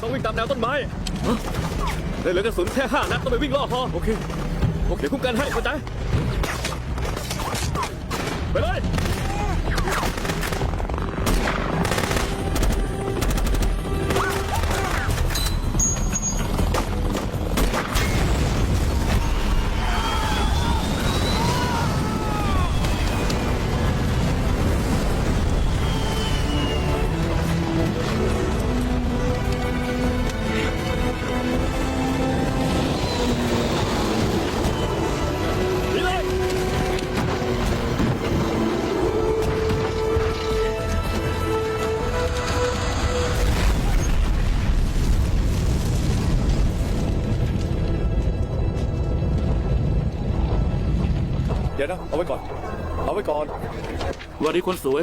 ต้องวิ่งตามแนวต้นไม้ได้เหลือกระสุนแค่ห้านัดต้องไปวิ่งล่อพอโอเคโอเคคุ้มกันให้เข้าใจไปเลย เดี๋ยวนะ เอาไว้ก่อน เอาไว้ก่อน วันนี้คนสวย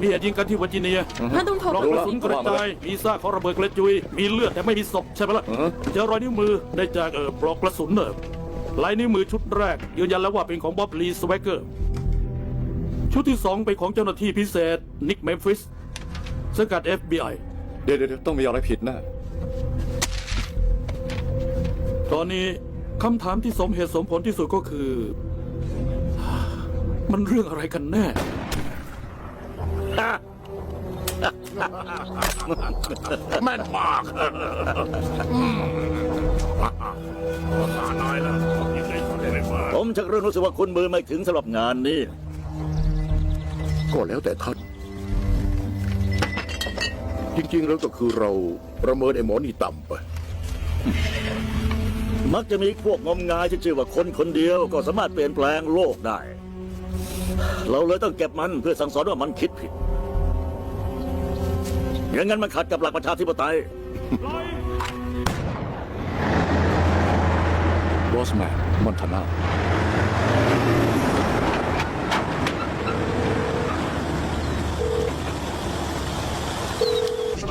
มีเหตุยิงกันที่เวอร์จิเนียท่านต้องโทรปลอกไปกระสุนกระจายมีซากของระเบิดกระจุย มีเลือดแต่ไม่มีศพใช่ไหมล่ะอือฮะเจอรอยนิ้วมือได้จากเออปลอกกระสุนเนอะลายนิ้วมือชุดแรกยืนยันแล้วว่าเป็นของบ๊อบลีสแวกเกอร์ ชุดที่สองเป็นของเจ้าหน้าที่พิเศษ นิกเมมฟิสสังกัด FBI เดี๋ยวเดี๋ยวเดี๋ยวต้องมีอะไรผิดแนะตอนนี้คำถามที่สมเหตุสมผลที่สุดก็คือ มันเรื่องอะไรกันแน่แม่นมากน้อยแล้วยังไงก็ได้ไม่มาผมชักเริ่มรู้สึกว่าคุณมือไม่ถึงสำหรับงานนี้ ก็แล้วแต่ท่าน จริงๆ แล้วก็คือเราประเมินไอ้หมอนี่ต่ำไป มักจะมีพวกงมงายที่ชื่อว่าคนคนเดียวก็สามารถเปลี่ยนแปลงโลกได้ เราเลยต้องเก็บมันเพื่อสั่งสอนว่ามันคิดผิดอย่างนั้นมันขัดกับหลักประชาธิปไตยรอสแมนมอนทานา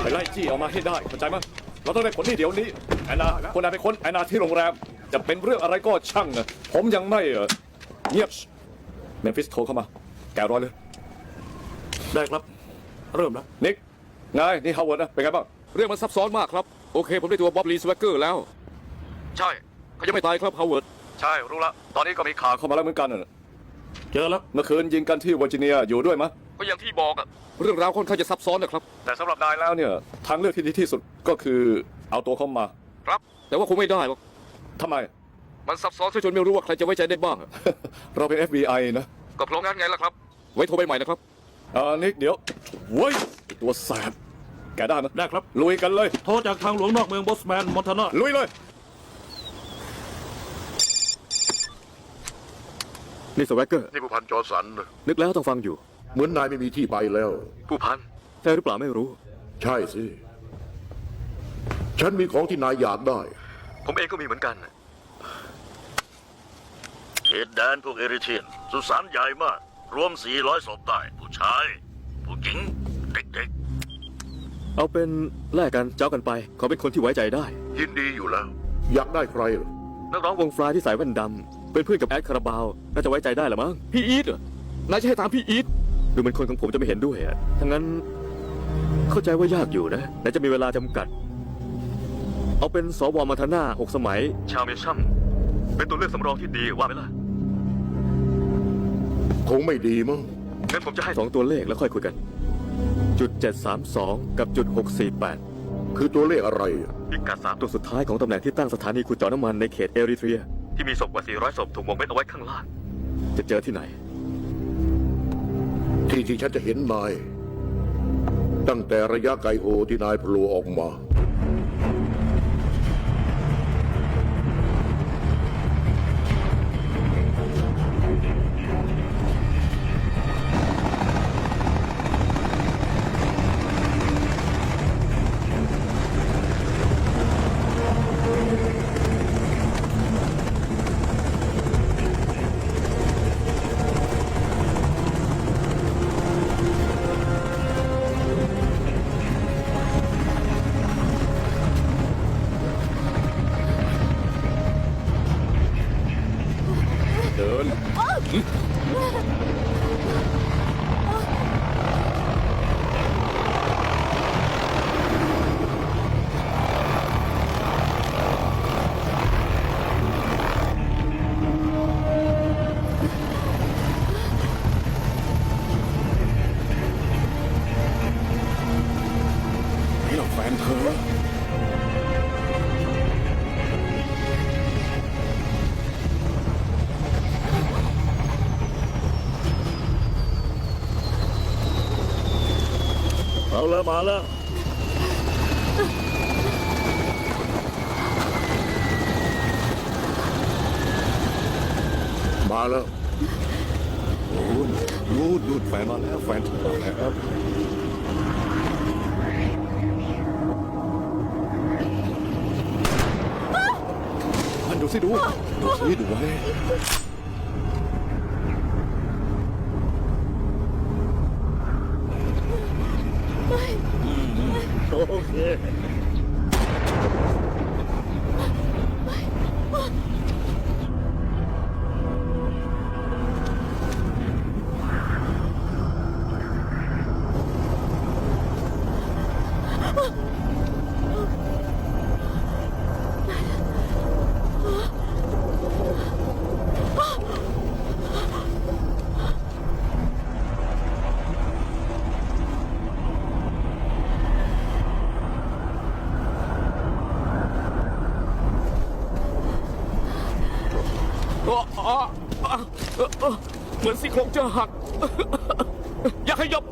ไปไล่จี้เอามาให้ได้เข้าใจมั้ยเราต้องได้ผลที่เดี๋ยวนี้ แอนนาคนนายไปค้นแอนนาที่โรงแรม จะเป็นเรื่องอะไรก็ช่างอะผมยังไม่เออเงียบเมมฟิสโทรเข้ามา แกะรอยเลย ได้ครับ เริ่มแล้ว นิกไงนี่ฮาวเวิร์ดนะ เป็นไงบ้าง เรื่องมันซับซ้อนมากครับ โอเค ผมได้ตัวบ๊อบลีสแวกเกอร์แล้ว ใช่ เขายังไม่ตายครับฮาวเวิร์ด ใช่ รู้ละ ตอนนี้ก็มีข่าวเข้ามาแล้วเหมือนกันน่ะเจอแล้ว เมื่อคืนยิงกันที่เวอร์จิเนียอยู่ด้วยมะ ก็อย่างที่บอกอะเรื่องราวค่อนข้างจะซับซ้อนนะครับ แต่สำหรับนายแล้วเนี่ย ทางเลือกที่ดีที่สุดก็คือเอาตัวเขามาค รับ แต่ว่าคงไม่ได้หรอกทำไม มันซับซ้อนซะจนไม่รู้ว่าใครจะไว้ใจได้บ้างอะเราเป็น FBI นะก็เพราะงั้นไงล่ะครับ ไว้โทรไปใหม่นะครับ เอ่านิกเดี๋ยวเว้ยไอ้ตัวแสบแกได้ไหมได้ครับ ลุยกันเลย โทรจากทางหลวงนอกเมืองบอสแมนมอนทานาลุยเลยนี่สแวกเกอร์ นี่ผู้พันจอสันนะนึกแล้วต้องฟังอยู่ เหมือนนายไม่มีที่ไปแล้ว ผู้พัน ใช่หรือเปล่าไม่รู้ ใช่สิ ฉันมีของที่นายอยากได้ ผมเองก็มีเหมือนกัน เขตแดนพวกเอริเทียน สุสานใหญ่มาก รวม 400ศพได้ ผู้ชาย ผู้หญิง เด็กเอาเป็นแลกกันเจ้ากันไป เขาเป็นคนที่ไว้ใจได้ยินดีอยู่แล้ว อยากได้ใครเหรอนักร้องวงฟลายที่ใส่แว่นดำเป็นเพื่อนกับแอดคาราบาวน่าจะไว้ใจได้เหรือมั้งพี่อีทเหรอนายจะให้ตามพี่อีทดูเหมือนคนของผมจะไม่เห็นด้วยอะทั้งนั้นเข้าใจว่ายากอยู่นะและจะมีเวลาจำกัด เอาเป็นสวมาทนาหกสมัย ชาวเมชั่มเป็นตัวเลือกสำรองที่ดีว่าไหมล่ะคงไม่ดีมั้งงั้นผมจะให้สองตัวเลขแล้วค่อยคุยกัน จุดเจ็ดสามสองกับจุดหกสี่แปดคือตัวเลขอะไรอะพิกัดสามตัวสุดท้ายของตำแหน่งที่ตั้งสถานีขุดเจาะน้ำมันในเขตเอริเทรีย ที่มีศพกว่า 400 ศพถูกหมกเม็ดเอาไว้ข้างล่าง จะเจอที่ไหน ที่ที่ฉันจะเห็นนาย ตั้งแต่ระยะไกลโอที่นายโผล่ออกมา Dur. นี่เราแฟนเธอาแล้วมาแล้วมาแล้วนู่นนู่นนู่นแฟนมาแล้วแฟนมาแล้วมันดูสิดูดูสิดูไว้ อ๋ออ๋ออ๋อเอ่อเอ่อเหมือนซี่โครงจะหัก อย่าขยับ